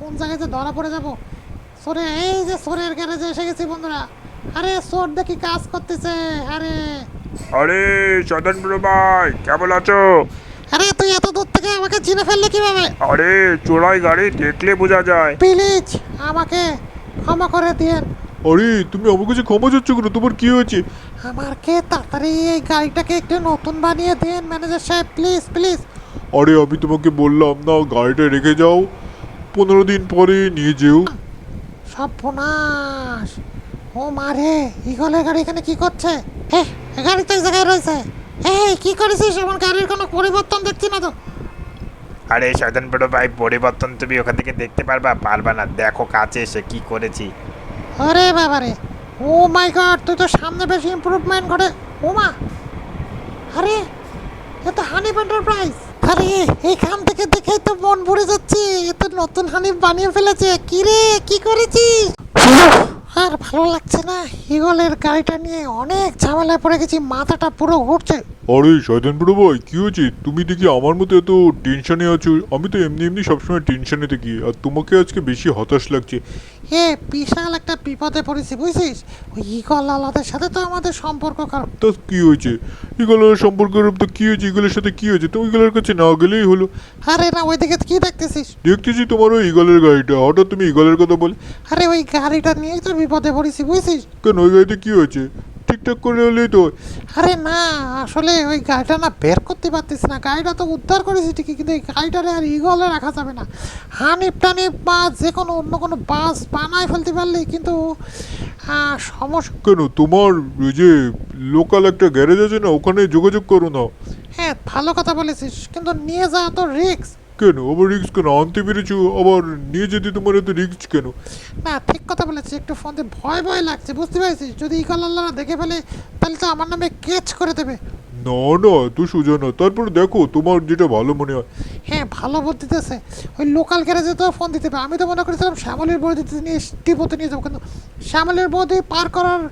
কোন জায়গায় যে ধরা পড়ে যাব? সোরে এই যে সোরের গ্যারেজে এসে গেছি বন্ধুরা। আরে সোর দেখি কাজ করতেছে। আরে। আরে সদন বড় ভাই কেমন আছো? আরে তুই এত দূর থেকে আমাকে চিনে ফেললি কীভাবে? আরে চোরাই গাড়ি দেখলে বোঝা যায়। প্লিজ আমাকে ক্ষমা করে দিয়েন। আরে তুমি আমার কাছে ক্ষমা চাচ্ছ কেন? তোমার কি হয়েছে? আমাকে তাড়াতাড়ি এই গাড়িটাকে একটু নতুন বানিয়ে দেন ম্যানেজার সাহেব। Please please. আরে আমি তোমাকে বললাম না গাড়িটা রেখে যাও। পনেরো দিন পরে নিয়ে যেও। সর্বনাশ। ও মারে ইগলের গাড়ি এখানে কি করছে? হে গাড়ি তো এই জায়গায় রয়েছে। এই কি করেছিস? আমার গাড়ির কোনো পরিবর্তন দেখছি না তো। আরে সদন বড় ভাই পরিবর্তন তুমি ওখান থেকে দেখতে পারবা? পারবা না দেখো কাছে এসে কি করেছি। আরে বাবারে ও মাই গড তুই তো সামনে বেশি ইমপ্রুভমেন্ট করে ও মা আরে এ তো হানিফ এন্টারপ্রাইজ আরে এইখান থেকে দেখেই তো মন ভরে যাচ্ছে। এ তো নতুন হানিফ বানিয়ে ফেলেছে। কি রে, কি করেছিস? আর ভালো লাগছে না ইগলের গাড়িটা নিয়ে অনেক ঝামেলায় পড়ে গেছি, মাথাটা পুরো ঘুরছে। আরে শয়তান বড় ভাই, কি হয়েছে? তুমি দেখি আমার মতো এত টেনশনে আছো? আমি তো এমনি এমনি সবসময় টেনশনে থাকি, আর তোমাকে আজকে বেশি হতাশ লাগছে। এ বিশাল একটা বিপদে পড়েছি বুঝছিস? ওই ইগল আলাদের সাথে তো আমাদের সম্পর্ক খারাপ। তো কি হয়েছে? ইগলের সম্পর্কের তো কি হয়েছে? ইগলের সাথে কি হয়েছে? তো ইগলের কাছে না গেলেই হলো। আরে না ওই ওইদিকে কি দেখতেছিস? দেখতেছি তোমার ওই ইগলের গাড়িটা। হঠাৎ তুমি ইগলের কথা বলে আরে ওই গাড়িটা নিয়েই তো বিপদে পড়েছি বুঝছিস? কেন? ওই গাড়িতে কি হয়েছে? ঠিকঠাক করে হলেই তো। আরে না আসলে ওই গাড়িটা না বের করতে পারতেছি না। গাড়িটা তো উদ্ধার করেছি ঠিকই কিন্তু এই গাড়িটারে আর ইগলে রাখা যাবে না। হানিপ টানিপ বা যে কোনো অন্য কোনো বাস বানায় ফেলতে পারলে কিন্তু সমস্যা কেন? তোমার ওই যে লোকাল একটা গ্যারেজ আছে না ওখানে যোগাযোগ করো না। হ্যাঁ ভালো কথা বলেছিস কিন্তু নিয়ে যাওয়া তো রিক্স কেন? আবার রিক্স কেন? আনতে পেরেছ? আবার নিয়ে যেতে তোমার এত রিক্স কেন? না ঠিক কথা বলেছি। একটু ফোন দিয়ে ভয় ভয় লাগছে বুঝতে পেরেছিস? যদি ইগল আল্লাহরা দেখে ফেলে তাহলে তো আমার নামে কেচ করে দেবে। না না এত সোজা না। তারপর দেখো তোমার যেটা ভালো মনে হয়। হ্যাঁ ভালো বুদ্ধি দিতেছে। ওই লোকাল গ্যারেজে তো ফোন দিতে হবে। আমি তো মনে করেছিলাম শ্যামলের বৌদিতে নিয়ে ডিপোতে নিয়ে যাব কিন্তু শ্যামলের বৌদি পার করার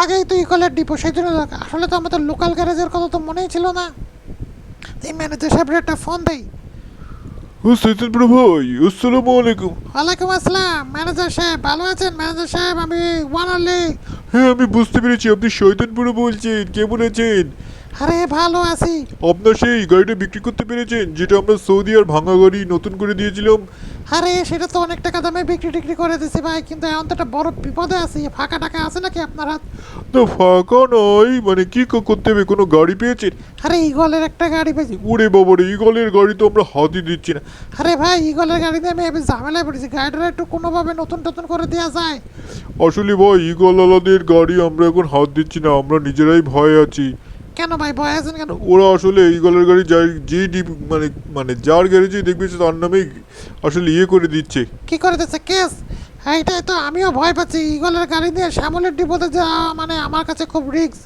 আগেই তো ইকলের ডিপো সেই জন্য আসলে তো আমাদের লোকাল গ্যারেজের কথা তো মনেই ছিল না। এই ম্যানেজার সাহেবের একটা ফোন দেই। ও সৈতন প্রভু ভাই আসসালামু আলাইকুম। ওয়ালাইকুম আসসালাম ম্যানেজার সাহেব ভালো আছেন? ম্যানেজার সাহেব আমি ওয়ান হ্যাঁ আমি বুঝতে পেরেছি আপনি শৈতানপুরে বলছেন কেমন আছেন আরে ভালো আছি। আপনার সেই গাড়িটা বিক্রি করতে পেরেছেন যেটা আমরা সৌদি আর ভাঙা গাড়ি নতুন করে দিয়েছিলাম। আরে সেটা তো অনেক টাকা দামে বিক্রি টিক্রি করে দিছি ভাই কিন্তু এখন তো একটা বড় বিপদে আছি। ফাঁকা টাকা আছে নাকি আপনার হাত? না ফাঁকা নয় মানে কি করতে হবে কোনো গাড়ি পেয়েছেন? আরে ইগলের একটা গাড়ি পেয়েছি। ওরে বাবারে ইগলের গাড়ি তো আমরা হাতই দিচ্ছি না। আরে ভাই ইগলের গাড়ি দিয়ে আমি এবার ঝামেলায় পড়েছি। গাড়িটা একটু কোনোভাবে নতুন নতুন করে দেওয়া যায়। আসলে ভাই ইগল আলাদের গাড়ি আমরা এখন হাত দিচ্ছি না আমরা নিজেরাই ভয়ে আছি। কেন ভাই? ভয় আছেন কেন? ওরা আসলে ইগলের গাড়ি যাই যেই ডিপ মানে মানে যার গ্যারেজে দেখবে তার নামেই আসলে ইয়ে করে দিচ্ছে। কি করে দিচ্ছে? কেস? এইটাই তো আমিও ভয় পাচ্ছি। ইগলের গাড়ি দিয়ে শ্যামলের ডিপোতে যাওয়া মানে আমার কাছে খুব রিস্ক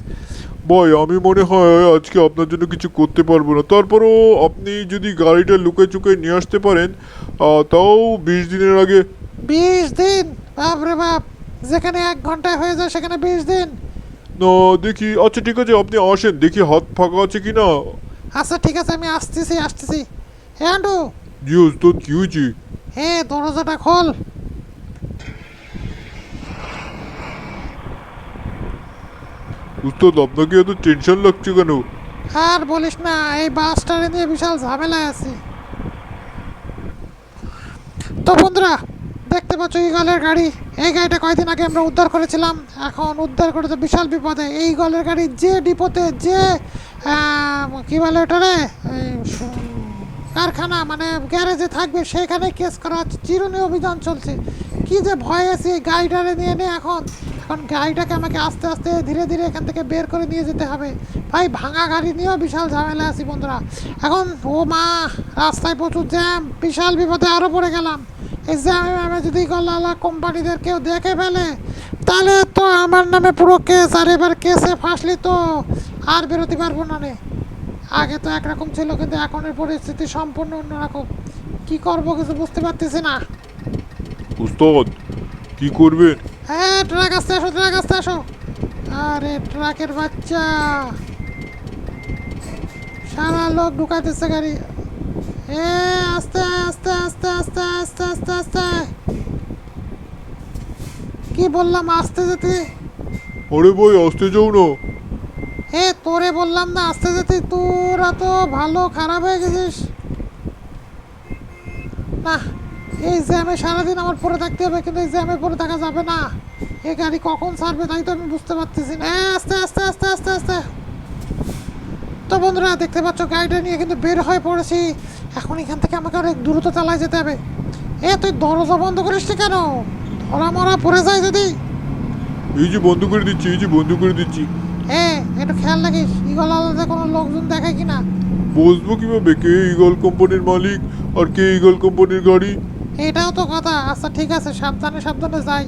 ভাই আমি মনে হয় আজকে আপনার জন্য কিছু করতে পারব না। তারপরও আপনি যদি গাড়িটা লুকে চুকে নিয়ে আসতে পারেন তাও বিশ দিনের আগে। বিশ দিন? বাপরে বাপ! যেখানে এক ঘন্টায় হয়ে যায় সেখানে বিশ দিন। না দেখি। আচ্ছা ঠিক আছে আপনি আসেন দেখি হাত ফাঁকা আছে কি না আচ্ছা ঠিক আছে আমি আসতেছি আসতেছি। হে আন্টু। জি ওস্তাদ কি হয়েছে? হে দরজাটা খোল। উস্তাদ আপনাকে এত টেনশন লাগছে কেন? আর বলিস না এই বাসটারে নিয়ে বিশাল ঝামেলায় আছে। তো বন্ধুরা দেখতে পাচ্ছ ইগলের গাড়ি। এই গাড়িটা কয়দিন আগে আমরা উদ্ধার করেছিলাম। এখন উদ্ধার করে তো বিশাল বিপদে। এই ইগলের গাড়ি যে ডিপোতে যে কি বলে ওটারে? কারখানা মানে গ্যারেজে থাকবে, সেখানে কেস করা হচ্ছে। চিরুনি অভিযান চলছে। কি যে ভয় আছে এই গাড়িটারে নিয়ে নে এখন। এখন গাড়িটাকে আমাকে আস্তে আস্তে ধীরে ধীরে এখান থেকে বের করে নিয়ে যেতে হবে। ভাই, ভাঙা গাড়ি নিয়েও বিশাল ঝামেলা আছি বন্ধুরা। এখন, ও মা, রাস্তায় প্রচুর জ্যাম, বিশাল বিপদে আরও পড়ে গেলাম। এই জ্যামে ম্যামে যদি গল্লা কোম্পানিদের কেউ দেখে ফেলে তাহলে তো আমার নামে পুরো কেস আর এবার কেসে ফাঁসলি তো আর বেরোতে পারব না রে আগে তো একরকম ছিল কিন্তু এখনের পরিস্থিতি সম্পূর্ণ অন্যরকম। কি করব কিছু বুঝতে পারতেছি না। উস্তাদ কি করবেন হ্যাঁ ট্রাক আসতে আসো ট্রাক আসতে আসো। আরে ট্রাকের বাচ্চা। সারা লোক ঢুকাইতেছে গাড়ি। এ আস্তে আস্তে আস্তে আস্তে আস্তে আস্তে আস্তে। কি বললাম আস্তে যেতে? আরে ভাই আসতে যাও না। এ তোরে বললাম না আস্তে যেতে। তোরা তো ভালো খারাপ হয়ে গেছিস। না এই জ্যামে সারাদিন আমার পরে থাকতে হবে কিন্তু এই জ্যামে পরে থাকা যাবে না। এই গাড়ি কখন ছাড়বে তাই তো আমি বুঝতে পারতেছি না। আস্তে আস্তে আস্তে আস্তে আস্তে। তো বন্ধুরা দেখতে পাচ্ছ গাড়িটা নিয়ে কিন্তু বের হয়ে পড়েছি। এখন এখান থেকে আমাকে অনেক দ্রুত চালায় যেতে হবে। এ তুই দরজা বন্ধ করিস কেন? ধরা মরা পড়ে যায় যদি। এই যে বন্ধ করে দিচ্ছি এই যে বন্ধ করে দিচ্ছি। এ একটু খেয়াল রাখিস ইগল আলাদা কোনো লোকজন দেখায় কিনা? বুঝব কীভাবে? কে ইগল কোম্পানির মালিক আর কে ইগল কোম্পানির গাড়ি? এটাও তো কথা। আচ্ছা ঠিক আছে সাবধানে সাবধানে যাই।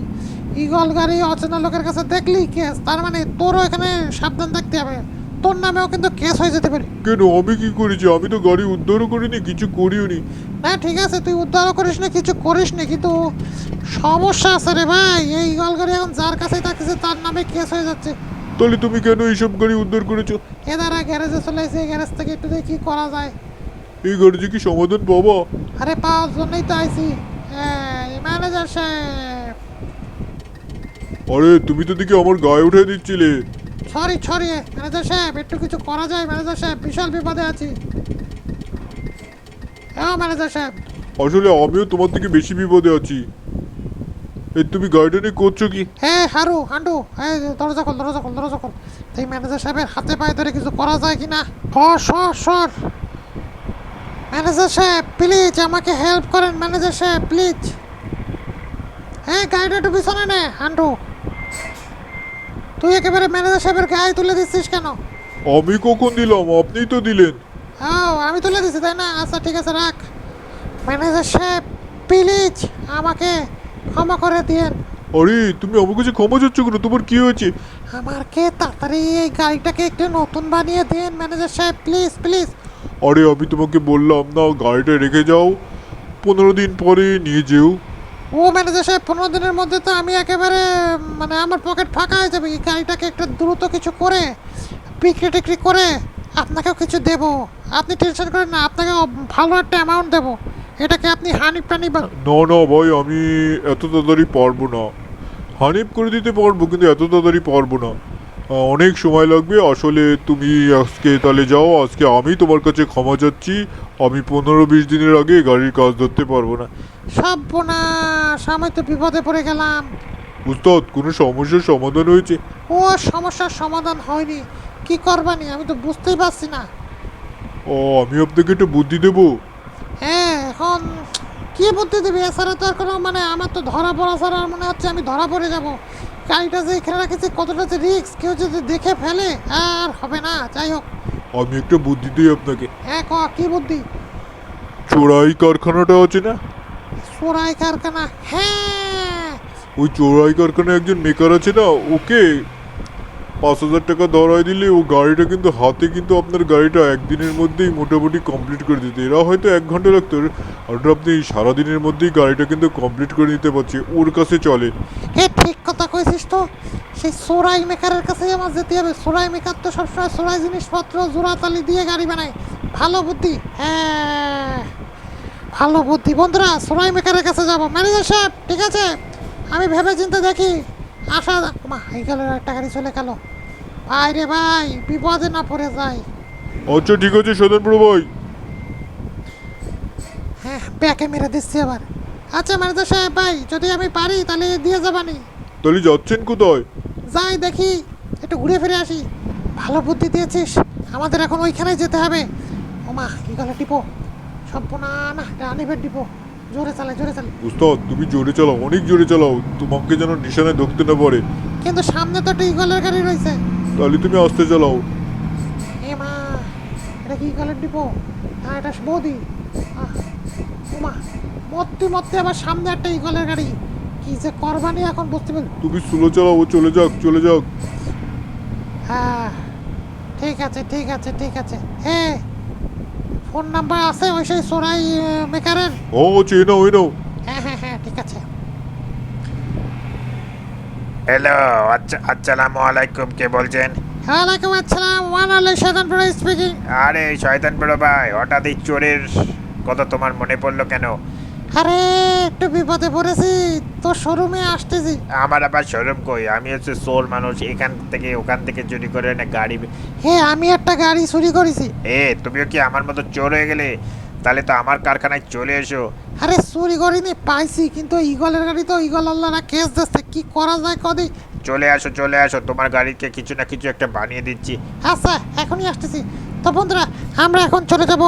ইগল গাড়ি অচেনা লোকের কাছে দেখলি কেস তার মানে তোরও এখানে সাবধান থাকতে হবে। তোর নামেও কিন্তু কেস হয়ে যেতে পারে। কেন? আমি কি করেছি? আমি তো গাড়ি উদ্ধারও করিনি কিছু করিও নি না ঠিক আছে তুই উদ্ধারও করিস না কিছু করিস না কিন্তু সমস্যা আছে রে ভাই। এই ইগল গাড়ি এখন যার কাছে থাকতেছে তার নামে কেস হয়ে যাচ্ছে। তাহলে তুমি কেন এইসব গাড়ি উদ্ধার করেছ? এ দ্বারা গ্যারেজে চলে এসে গ্যারেজ থেকে একটু দেখি কি করা যায়। এই গাড়িতে কি সমাধান পাবা? আরে পাওয়ার জন্যই তো আইছি ম্যানেজার সাহেব। আরে তুমি তো দেখি আমার গায়ে উঠে দিচ্ছিলে। সরি সরি ম্যানেজার সাহেব একটু কিছু করা যায় ম্যানেজার সাহেব বিশাল বিপদে আছি। হ্যাঁ ম্যানেজার সাহেব। আসলে আমিও তোমার থেকে বেশি বিপদে আছি। এই তুমি নিয়ে করছ কি? হ্যাঁ হারু হান্ডু এই দরজা খোল দরজা খোল দরজা খোল। এই ম্যানেজার সাহেবের হাতে পায়ে ধরে কিছু করা যায় কি না সর সর সর ম্যানেজার সাহেব প্লিজ আমাকে হেল্প করেন ম্যানেজার সাহেব প্লিজ। হ্যাঁ গাড়িটা একটু পিছনে নে হান্ডু। তুই একেবারে ম্যানেজার সাহেবের গায়ে তুলে দিচ্ছিস কেন? আমি কখন দিলাম? আপনিই তো দিলেন। ও আমি তুলে দিছি তাই না? আচ্ছা ঠিক আছে রাখ। ম্যানেজার সাহেব প্লিজ আমাকে ক্ষমা করে দিয়েন। আরে তুমি আমার কাছে ক্ষমা চাচ্ছ কেন? তোমার কি হয়েছে? আমাকে তাড়াতাড়ি এই গাড়িটাকে একটু নতুন বানিয়ে দেন ম্যানেজার সাহেব প্লিজ প্লিজ। আরে আমি তোমাকে বললাম না গাড়িটা রেখে যাও। পনেরো দিন পরে নিয়ে যেও। ও ম্যানেজার সাহেব পনেরো দিনের মধ্যে তো আমি একেবারে মানে আমার পকেট ফাঁকা হয়ে যাবে, এই গাড়িটাকে একটু দ্রুত কিছু করে, বিক্রি টিক্রি করে আপনাকেও কিছু দেব। আপনি টেনশন করেন না আপনাকে ভালো একটা অ্যামাউন্ট দেবো। এটাকে আপনি হানি প্রাণী বা না না ভাই, আমি এত তাড়াতাড়ি পারব না। হানিফ করে দিতে পারব, কিন্তু এত তাড়াতাড়ি পারব না। অনেক সময় লাগবে। আসলে তুমি আজকে তাহলে যাও আজকে আমি তোমার কাছে ক্ষমা চাচ্ছি। আমি পনেরো বিশ দিনের আগে গাড়ির কাজ ধরতে পারব না। সব বোনাস আমি তো বিপদে পড়ে গেলাম। উস্তাদ কোনো সমস্যার সমাধান হয়েছে? ও সমস্যার সমাধান হয়নি। কি করবানি? আমি তো বুঝতেই পারছি না। ও আমি আপনাকে একটা বুদ্ধি দেবো? হ্যাঁ এখন কি বুদ্ধি দিবি? এছাড়া তো আর কোনো মানে আমার তো ধরা পড়া ছাড়া মনে হচ্ছে আমি ধরা পড়ে যাব। গাড়িটা যে এখানে রাখেছি কতটা যে রিক্স কেউ যদি দেখে ফেলে আর হবে না। যাই হোক। আমি একটা বুদ্ধি দিই আপনাকে। হ্যাঁ ক কি বুদ্ধি? চোরাই কারখানাটা আছে না? সোরাই কারখানা হ্যাঁ। ওই চোরাই কারখানায় একজন মেকার আছে না ওকে পাঁচ হাজার টাকা ধরাই দিলে ও গাড়িটা কিন্তু হাতে কিন্তু আপনার গাড়িটা একদিনের মধ্যেই মোটামুটি কমপ্লিট করে দিতে। এরা হয়তো এক ঘণ্টা লাগতো আর আপনি সারাদিনের মধ্যেই গাড়িটা কিন্তু কমপ্লিট করে নিতে পারছি ওর কাছে চলে। এ ঠিক কথা কইছিস তো? সেই সোরাই মেকারের কাছেই আমার যেতে হবে। সোরাই মেকার তো সবসময় সোরাই জিনিসপত্র জোড়াতালি দিয়ে গাড়ি বানায়। ভালো বুদ্ধি। হ্যাঁ ভালো বুদ্ধি। বন্ধুরা সোরাই মেকারের কাছে যাব। ম্যানেজার সাহেব ঠিক আছে? আমি ভেবে চিন্তে দেখি আশা মা এই গেল একটা গাড়ি চলে গেল। ভাই রে ভাই বিপদে না পড়ে যায় আচ্ছা ঠিক আছে সদনপুর ভাই। হ্যাঁ ব্যাকে মেরে দিচ্ছি আবার। আচ্ছা ম্যানেজার সাহেব ভাই যদি আমি পারি তাহলে দিয়ে যাবানি। তাহলে যাচ্ছেন কোথায়? যাই দেখি একটু ঘুরে ফিরে আসি। ভালো বুদ্ধি দিয়েছিস আমাদের এখন ওইখানে যেতে হবে। ওমা কি গেলে টিপো। সব না না আনিবের টিপো। জোরে চালাই জোরে চালাই উস্তাদ তুমি জোরে চালাও অনেক জোরে চালাও। তোমাকে যেন নিশানায় ধরতে না পারে। কিন্তু সামনে তো একটা ইগলের গাড়ি রয়েছে। তাহলে তুমি আস্তে চালাও। এ মা এটা কি ইগলের টিপো? হ্যাঁ এটা বৌদি। ওমা মত্তি মত্তি আবার সামনে একটা ইগলের গাড়ি। কি যে করবানি এখন বুঝতে পারি তুমি স্লো চালাও ও চলে যাক চলে যাক। হ্যাঁ ঠিক আছে ঠিক আছে ঠিক আছে। হ্যাঁ ফোন নাম্বার আছে ওই সেই সোরাই আহ, মেকারের? ও চেয়ে নাও ওই নাও। হ্যাঁ হ্যাঁ হ্যাঁ ঠিক আছে। হ্যালো আচ্ছা আসসালামু আলাইকুম কে বলছেন? ওয়ালাইকুম আসসালাম ওয়ান আলাই শাদান স্পিকিং আরে শয়তান বড় ভাই হঠাৎ এই চোরের কথা তোমার মনে পড়ল কেন? আরে একটু বিপদে পড়েছি। তো শোরুমে আসতেছি। আমার আবার শোরুম কই? আমি হচ্ছে সোর মানুষ। এখান থেকে ওখান থেকে চুরি করে না গাড়ি হে আমি একটা গাড়ি চুরি করেছি। এ তুমিও কি আমার মতো চোর হয়ে গেলে? তাহলে তো আমার কারখানায় চলে এসো। আরে চুরি করিনি পাইছি কিন্তু ইগলের গাড়ি তো ইগল আল্লাহরা কেস দিচ্ছে কি করা যায় কদি? চলে আসো চলে আসো। তোমার গাড়িকে কিছু না কিছু একটা বানিয়ে দিচ্ছি। আচ্ছা এখনই আসতেছি। তো বন্ধুরা আমরা এখন চলে যাব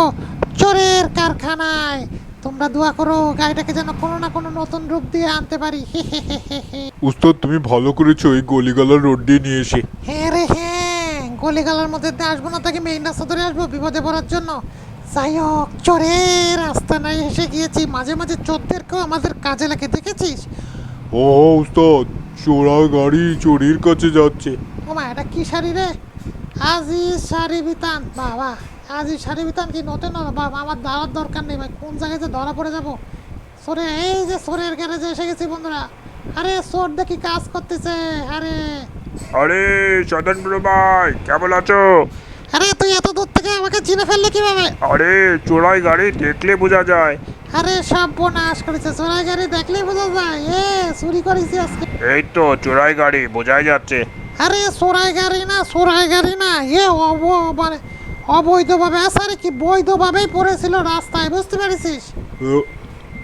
চোরের কারখানায়। তোমরা দোয়া করো গাড়িটাকে যেন কোনো না কোনো নতুন রূপ দিয়ে আনতে পারি। উস্তাদ তুমি ভালো করেছ এই গলিগালার রোড দিয়ে নিয়ে এসে। হ্যাঁ রে হ্যাঁ গলিগালার মধ্যে দিয়ে আসব না তাকে মেইন রাস্তা ধরে আসব বিপদে পড়ার জন্য? যাই হোক চোরের রাস্তা নাই এসে গিয়েছি। মাঝে মাঝে চোরদেরকেও আমাদের কাজে লাগে দেখেছিস? ও উস্তাদ চোরা গাড়ি চোরির কাছে যাচ্ছে। ওমা এটা কি শাড়ি রে? আজিজ শাড়ি বিতান বাবা। আজিজ শাড়ি বিতান কি নতুন না বাবা আমার দাঁড়ার দরকার নেই ভাই। কোন জায়গায় যে ধরা পড়ে যাব? সরে এই যে সোরের গ্যারেজে এসে গেছি বন্ধুরা। আরে সোর দেখি কাজ করতেছে। আরে। আরে সদন বড় ভাই কেমন আছো? আরে তুই এত দূর থেকে আমাকে চিনে ফেললে কীভাবে? আরে চোরাই গাড়ি দেখলে বোঝা যায়। আরে সব বোনাস করেছে। চোরাই গাড়ি দেখলে বোঝা যায়। এ চুরি করেছি আজকে। এই তো চোরাই গাড়ি বোঝাই যাচ্ছে। আরে চোরাই গাড়ি না চোরাই গাড়ি না। এ অব মানে অবৈধভাবে আসারে কি বৈধভাবেই পড়েছিল রাস্তায় বুঝতে পেরেছিস?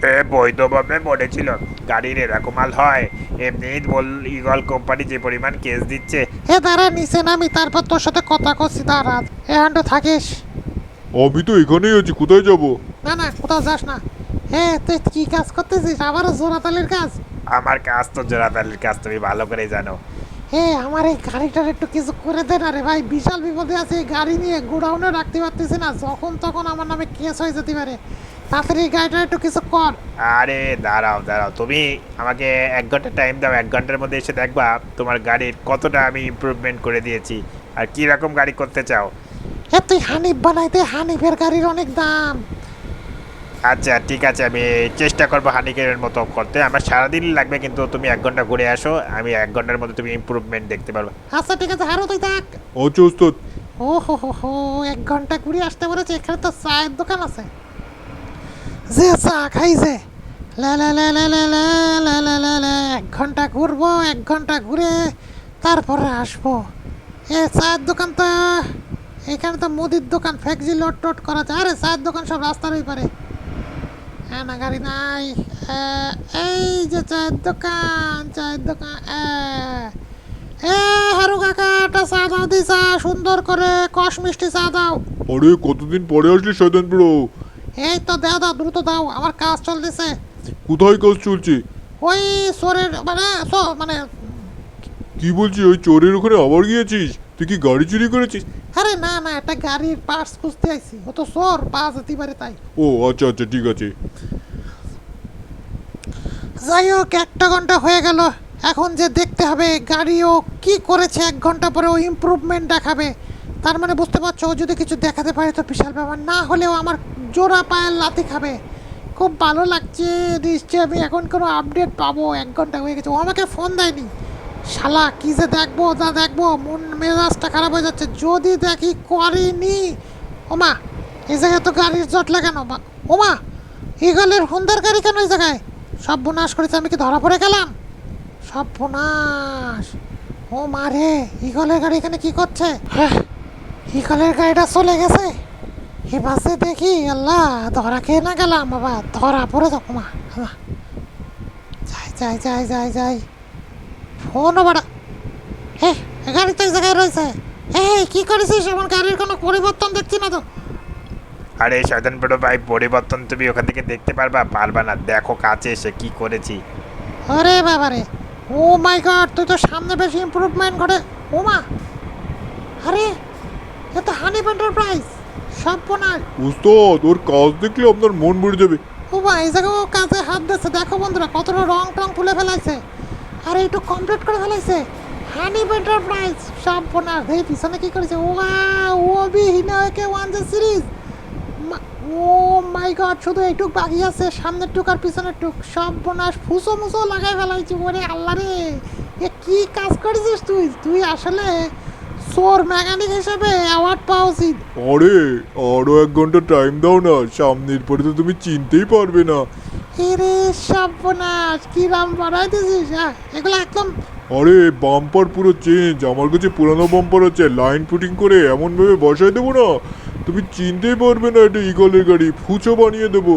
এ, বৈধভাবে পড়েছিল। গাড়ির এরকম মাল হয়। এমনি বল ইগল কোম্পানি যে পরিমাণ কেস দিচ্ছে। এ দাঁড়া নিচে নামি তারপর তোর সাথে কথা করছি দাঁড়া। এ হান্ডু থাকিস? আমি তো এখানেই আছি কোথায় যাব? না না কোথাও যাস না। এ তুই কি কাজ করতেছিস? আবারও জোরাতালির কাজ? আমার কাজ তো জোড়াতালির কাজ তুমি ভালো করে জানো। এ আমার এই গাড়িটার একটু কিছু করে দে না রে ভাই বিশাল বিপদে আছে এই গাড়ি নিয়ে। গোডাউনে রাখতে পারতেছি না। যখন তখন আমার নামে কেস হয়ে যেতে পারে। তাড়াতাড়ি এই গাড়িটার একটু কিছু কর। আরে দাঁড়াও দাঁড়াও। তুমি আমাকে এক ঘণ্টা টাইম দাও। এক ঘণ্টার মধ্যে এসে দেখবা তোমার গাড়ির কতটা আমি ইমপ্রুভমেন্ট করে দিয়েছি। আর কি রকম গাড়ি করতে চাও? এ তুই হানিফ বানাইতে হানিফের গাড়ির অনেক দাম। আচ্ছা ঠিক আছে আমি চেষ্টা করব হানিকের মতো করতে আমার সারাদিন লাগবে কিন্তু তুমি এক ঘণ্টা ঘুরে আসো আমি এক ঘণ্টার মধ্যে তুমি ইমপ্রুভমেন্ট দেখতে পারবে আচ্ছা ঠিক আছে হারো তুই থাক আচ্ছা উস্তাদ ও হো হো হো এক ঘণ্টা ঘুরে আসতে বলেছে এখানে তো চায়ের দোকান আছে যে চা খাইছে লে লে লে লে লে লে লে লে লে লে এক ঘণ্টা ঘুরবো এক ঘণ্টা ঘুরে তারপরে আসব এ চায়ের দোকান তো এখানে তো মুদির দোকান ফ্যাক্সি লোড টোড করা যায় আরে চায়ের দোকান সব রাস্তার ওই পারে হ্যাঁ না গাড়ি নাই এই যে চায়ের দোকান চায়ের দোকান এ, হারু কাকা একটা চা দাও দি চা সুন্দর করে কষ মিষ্টি চা দাও। আরে কতদিন পরে আসলি শয়তান ব্রো এই তো দাও দাও দ্রুত দাও আমার কাজ চলতেছে। কোথায় কাজ চলছে? ওই সোরের মানে মানে কি বলছি ওই চোরের ওখানে আবার গিয়েছিস? তুই কি গাড়ি চুরি করেছিস? আরে না না একটা গাড়ির পার্টস খুঁজতে আইছি। ও তো সোর পাওয়া যেতে পারে তাই। ও আচ্ছা আচ্ছা ঠিক আছে। যাই হোক একটা ঘণ্টা হয়ে গেল। এখন যে দেখতে হবে গাড়িও কি করেছে এক ঘণ্টা পরে ও ইমপ্রুভমেন্ট দেখাবে। তার মানে বুঝতে পারছ ও যদি কিছু দেখাতে পারে তো বিশাল ব্যাপার। না হলেও আমার জোড়া পায়ের লাথি খাবে। খুব ভালো লাগছে নিশ্চয়ই আমি এখন কোনো আপডেট পাবো। এক ঘণ্টা হয়ে গেছে। ও আমাকে ফোন দেয়নি। শালা, কি যে দেখব তা দেখব, মন মেজাজটা খারাপ হয়ে যাচ্ছে। যদি দেখি, করেনি। ওমা, এই জায়গায় তো গাড়ির জট লাগানো ওমা ইগলের হুন্দার গাড়ি কেন এই জায়গায়? সব বোনাস করেছে, আমি কি ধরা পড়ে গেলাম? সব বোনাস ও মারে ইগলের গাড়ি এখানে কি করছে? হ্যাঁ ইগলের গাড়িটা চলে গেছে। যে দেখি, আল্লাহ, ধরা খেয়ে না গেলাম, বাবা, ধরা পড়ে মা মা। যাই যাই যাই যাই যাই। ফোনও বাড়া হে গাড়ি তো এই জায়গায় রয়েছে। এই কি করেছিস? আমার গাড়ির কোনো পরিবর্তন দেখছি না তো। আরে শয়তান বড় ভাই পরিবর্তন তুমি ওখান থেকে দেখতে পারবা? পারবা না। দেখো কাছে এসে কি করেছি। আরে বাবারে। ও মাই গড তুই তো সামনে বেশি ইমপ্রুভমেন্ট করে ও মা। আরে এ তো হানিফ এন্টারপ্রাইজ সম্পূর্ণ উস্তাদ ওর কাজ দেখলে আপনার মন ভরে যাবে। ও মা এই জায়গায় ও কাজে হাত দিচ্ছে। দেখো বন্ধুরা কতটা রং টং তুলে ফেলাইছে। আরে, একটু কমপ্লিট করে ফেলাইছে হানিফ এন্টারপ্রাইজ সম্পূর্ণ এই পিছনে কি করেছে? ও ও বি হিনায়কে one the series oh my god শুধু এইটুক বাকি আছে। সামনের টুক আর পিছনের টুক সব বোনাস ফুসো মুসো লাগাই ফেলাইছি। ওরে আল্লাহ রে। এ কি কাজ করেছিস তুই? তুই আসলে সোর মেকানিক হিসেবে অ্যাওয়ার্ড পাওয়া উচিত। আরে, আরও এক ঘণ্টা টাইম দাও না। সামনের পরে তো তুমি চিনতেই পারবে না। এরে সর্বনাশ কি রাম বাড়াই দিছিস হ্যাঁ? এগুলো একদম আরে বাম্পার পুরো চেঞ্জ আমার কাছে পুরানো বাম্পার আছে লাইন পুটিং করে এমনভাবে বসাই দেবো না। তুমি চিনতেই পারবে না এটা ইগলের গাড়ি ফুচো বানিয়ে দেবো।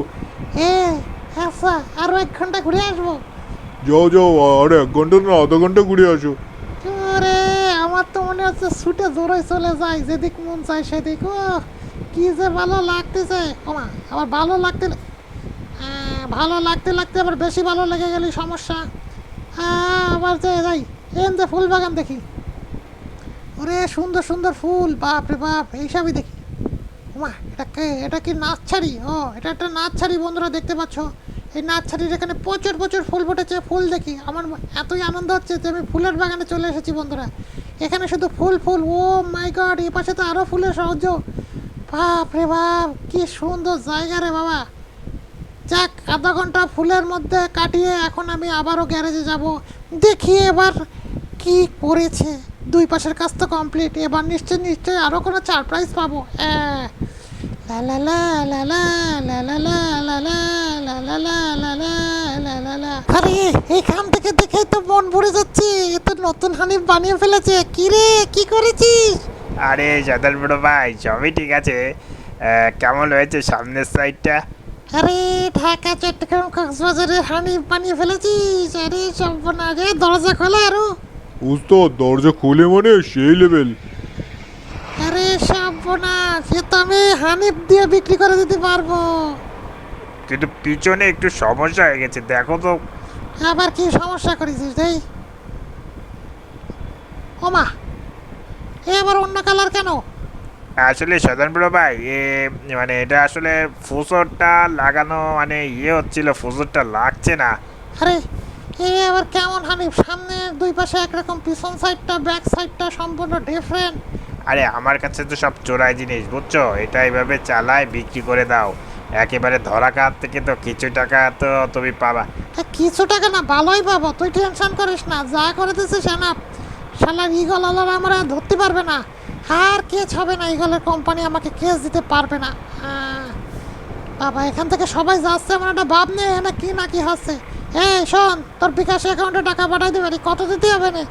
এ আচ্ছা আরও এক ঘণ্টা ঘুরে আসব। যাও যাও আর এক ঘণ্টা না আধা ঘণ্টা ঘুরে আসো। আরে আমার তো মনে হচ্ছে ছুটে জোরে চলে যায় যেদিক মন চায় সেদিক। ও কি যে ভালো লাগতেছে। আবার ভালো লাগতে আহ, ভালো লাগতে লাগতে আবার বেশি ভালো লেগে গেলে সমস্যা। আহ, আবার যে যাই এন যে ফুল বাগান দেখি। ওরে সুন্দর সুন্দর ফুল বাপ রে বাপ এইসবই দেখি। ওমা এটা কে এটা কি নাচছাড়ি? ও এটা একটা নাচছাড়ি বন্ধুরা দেখতে পাচ্ছ। এই নাচছাড়ির এখানে প্রচুর প্রচুর ফুল ফুটেছে ফুল দেখি। আমার এতই আনন্দ হচ্ছে যে আমি ফুলের বাগানে চলে এসেছি বন্ধুরা। এখানে শুধু ফুল ফুল ও মাই গড এই পাশে তো আরও ফুলের সহজ বাপ রে বাপ কি সুন্দর জায়গা রে বাবা। যাক আধা ঘণ্টা ফুলের মধ্যে কাটিয়ে এখন আমি আবারও গ্যারেজে যাব দেখি এবার কি করেছে দুই পাশের কাজ তো কমপ্লিট এবার নিশ্চয় নিশ্চয়ই আরও কোনো চার প্রাইজ পাবো আহ, লা লা লা লা লা লা লা লা লা লা লা লা লা লা লা লা লা লা। আরে এখান থেকে দেখেই তো মন ভরে যাচ্ছে এ তো নতুন হানিফ বানিয়ে ফেলেছে কি রে কি করেছিস আরে সাদার বড় ভাই সবই ঠিক আছে কেমন হয়েছে সামনের সাইডটা আরে ঢাকা চট্টগ্রাম কক্সবাজারের হানিফ বানিয়ে ফেলেছিস আরে সম্পূর্ণ রে দরজা খোলা আরও। উস্তাদ দরজা খুলে মানে সেই লেভেল আরে সর্বনাশ সে তো আমি হানিফ দিয়ে বিক্রি করে দিতে পারব। কিন্তু পিছনে একটু সমস্যা হয়ে গেছে দেখো তো। আবার কি সমস্যা করেছিস দেই ওমা এ আবার অন্য কালার কেন? আসলে সাধারণ বড় ভাই এ মানে এটা আসলে ফুসরটা লাগানো মানে ইয়ে হচ্ছিল ফুসরটা লাগছে না। আরে এ আবার কেমন হানিফ? সামনে দুই পাশে একরকম পিছন সাইডটা ব্যাক সাইডটা সম্পূর্ণ ডিফারেন্ট আরে আমার কাছে তো সব চোরাই জিনিস বুঝছ? এটা এইভাবে চালায় বিক্রি করে দাও। একেবারে ধরা কাত থেকে তো কিছু টাকা তো তুমি পাবা। কিছু টাকা না ভালোই পাবো। তুই টেনশন করিস না যা করে দিছিস না শালার ইগল আলার আমরা ধরতে পারবে না। আর কেস হবে না? ইগলের কোম্পানি আমাকে কেস দিতে পারবে না। বাবা এখান থেকে সবাই যাচ্ছে আমার একটা ভাব নেই এখানে কি না কি হচ্ছে। এই শোন তোর বিকাশ অ্যাকাউন্টে টাকা পাঠাই দিবে কত দিতে হবে না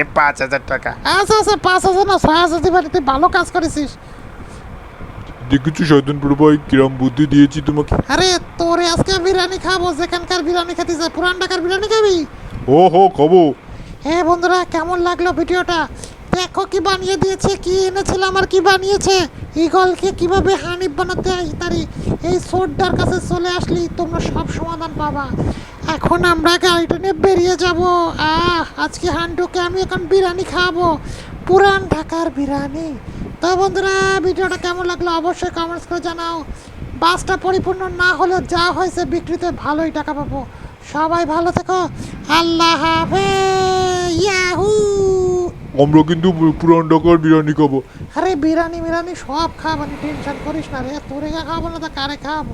এ পাঁচ হাজার টাকা। আচ্ছা আচ্ছা পাঁচ হাজার না ছয় হাজার দিবে তুই ভালো কাজ করেছিস। দেখেছ শয়তান বড় ভাই কিরম বুদ্ধি দিয়েছি তোমাকে? আরে তোরে আজকে বিরিয়ানি খাব যেখানকার বিরিয়ানি খেতে চাই পুরান ঢাকার বিরিয়ানি খাবি? ও হো খাব। হ্যাঁ বন্ধুরা কেমন লাগল ভিডিওটা? দেখো কি বানিয়ে দিয়েছে, কি এনেছিলাম আর কি বানিয়েছে? ইগলকে কীভাবে হানিফ বানাতে তারি? এই সোডার কাছে চলে আসলি তোমরা সব সমাধান পাবা। এখন আমরা গাড়িটা নিয়ে বেরিয়ে যাব। আহ, আজকে হান্ডুকে আমি এখন বিরিয়ানি খাব পুরান ঢাকার বিরিয়ানি। তো বন্ধুরা, ভিডিওটা কেমন লাগল অবশ্যই কমেন্টস করে জানাও। বাসটা পরিপূর্ণ না হলেও যা হয়েছে বিক্রিতে ভালোই টাকা পাবো। সবাই ভালো থেকো। আল্লাহ হাফেজ। ইয়াহু। আমরা কিন্তু পুরান ঢাকার বিরিয়ানি খাব। আরে বিরিয়ানি বিরিয়ানি সব খাব টেনশন করিস না রে, তোরে খাব না, তা কারে খাব